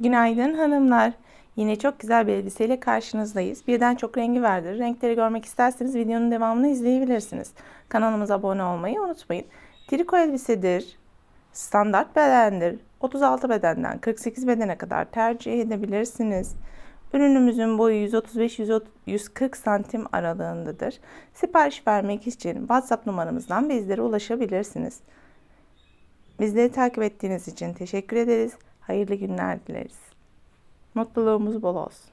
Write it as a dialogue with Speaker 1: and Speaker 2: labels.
Speaker 1: Günaydın hanımlar. Yine çok güzel bir elbiseyle karşınızdayız. Birden çok rengi vardır. Renkleri görmek isterseniz videonun devamını izleyebilirsiniz. Kanalımıza abone olmayı unutmayın. Triko elbisedir. Standart bedendir. 36 bedenden 48 bedene kadar tercih edebilirsiniz. Ürünümüzün boyu 135-140 santim aralığındadır. Sipariş vermek için WhatsApp numaramızdan bizlere ulaşabilirsiniz. Bizleri takip ettiğiniz için teşekkür ederiz. Hayırlı günler dileriz. Mutluluğumuz bol olsun.